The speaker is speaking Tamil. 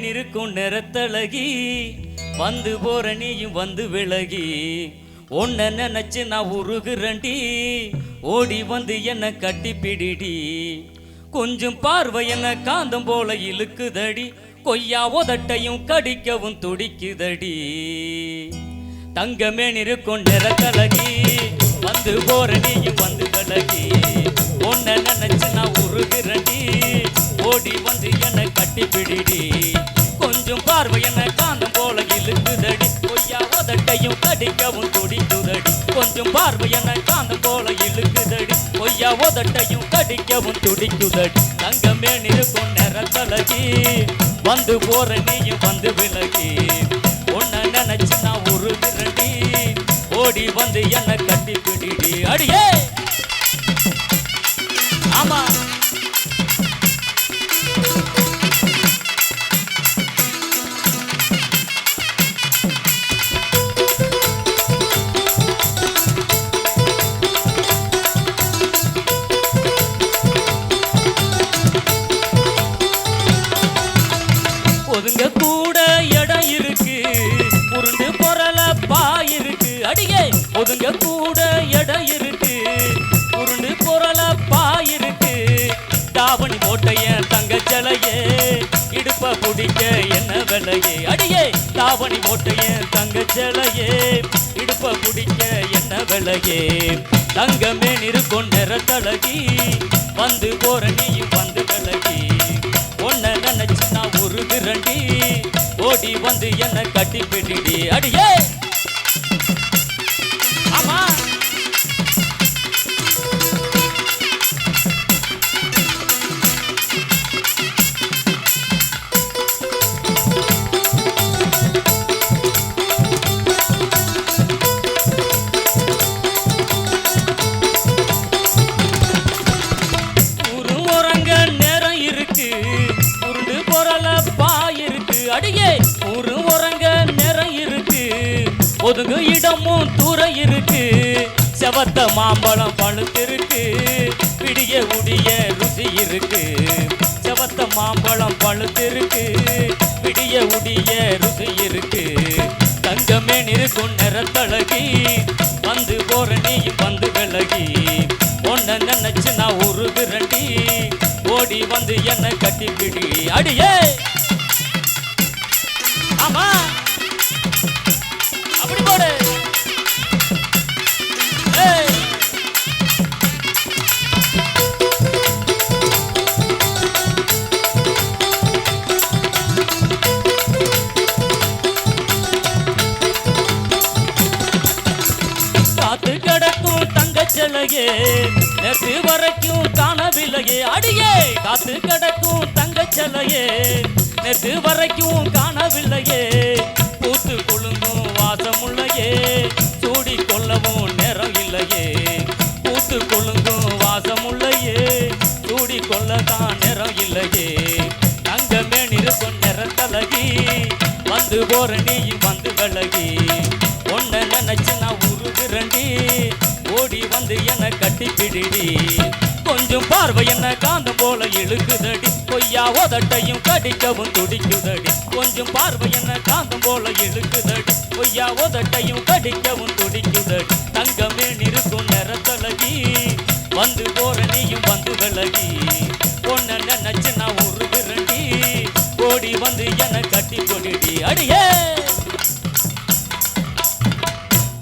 இருக்கும் நிறத்தழகி வந்து போற நீயும் வந்து விலகி. உன்னை நினைச்சு நான் உருகுறண்டி ஓடி வந்து என்ன கட்டி பிடிடி கொஞ்சம் பார்வை என்ன காந்தம் போல இழுக்குதடி. கொய்யா உதட்டையும் கடிக்கவும் துடிக்குதடி. தங்கமே நிற்கும் நிறத்தழகி வந்து போற நீயும் வந்து விலகி. உன்னை நினைச்சு நான் உருகுறண்டி ஓடி வந்து என்ன கொஞ்சம் பார்வை என்ன காந்தம் போல இழுக்குதடி. கொய்யா உதட்டையும் கடிக்கவும் துடிக்குதடி. கொஞ்சம் பார்வை என்ன காந்தம் போல இழுக்குதடி. கொய்யா உதட்டையும் கடிக்கவும் துடிக்குதடி. தங்கமே இருக்கும் நிறத்தழகி வந்து போற நீயும் வந்து விலகி. உன்னை நினைச்சு நான் ஒரு உருகுறடி ஓடி வந்து என்ன கட்டி பிடிடி. அடியே! ஒதுங்க கூட எடை இருக்கு. உருண்டு பொருள பாயிருக்கு. தாவணி போட்டைய தங்க ஜலையே இடுப்ப பிடிக்க என்ன விலையே? அடியே தாவணி போட்டைய தங்க ஜலையே இடுப்ப பிடிக்க என்ன விலையே? தங்கமே நிற்கும் நிறத்தழகி வந்து போற நீயும் வந்து விலகி. ஒன்ன நினைச்சு நான் ஒரு திரண்டி ஓடி வந்து என்ன கட்டி பிடிடி. அடியே! ஒதுங்கு இடமும் தூரம் இருக்கு. செவத்த மாம்பழம் பழுத்திருக்கு. விடிய உடிய ருசி இருக்கு. செவத்த மாம்பழம் பழுத்திருக்கு. விடிய உடிய ருசி இருக்கு. தங்கமே நிற்கும் நிறத்தழகி. வந்து போற நீ வந்து விலகி. உன்னை நினைச்சு நான் உருகுறண்டி ஓடி வந்து என்ன கட்டி பிடி. அடியே! ஆமா! இல்லையே நேற்று வரைக்கும் காணவில்லையே. அடியே காத்து கிடக்கும் தங்கச்சலையே நேற்று வரைக்கும் காணவில்லையே. பூத்து கொழுங்கும் வாசமுள்ளையே. சூடி கொள்ளவும் நேரம் இல்லையே. பூத்து கொழுங்கும் வாசமுள்ளையே. சூடி கொள்ளதான் நேரம் இல்லையே. தங்கமே நிற்கும் நிறத்தலகி வந்து போற நீ வந்து விலகி. ஒன்ன நினைச்சு நான் உருகுறண்டி ஓடி வந்து என்ன கட்டி பிடிடி கொஞ்சம் பார்வை என்ன காந்தம் போல இழுக்குதடி. கொய்யா உதட்டையும் கடிக்கவும் துடிக்குதடி. கொஞ்சம் பார்வை என்ன காந்தம் போல இழுக்குதடி. கொய்யா உதட்டையும் கடிக்கவும் துடிக்குதடி. தங்கமே நிற்கும் நிறத்தலகி வந்து போற நீயும் வந்து விலகி. பொண்ண நினைச்சு நான் ஒரு விரண்டி ஓடி வந்து என கட்டி கொடிடி அடியே!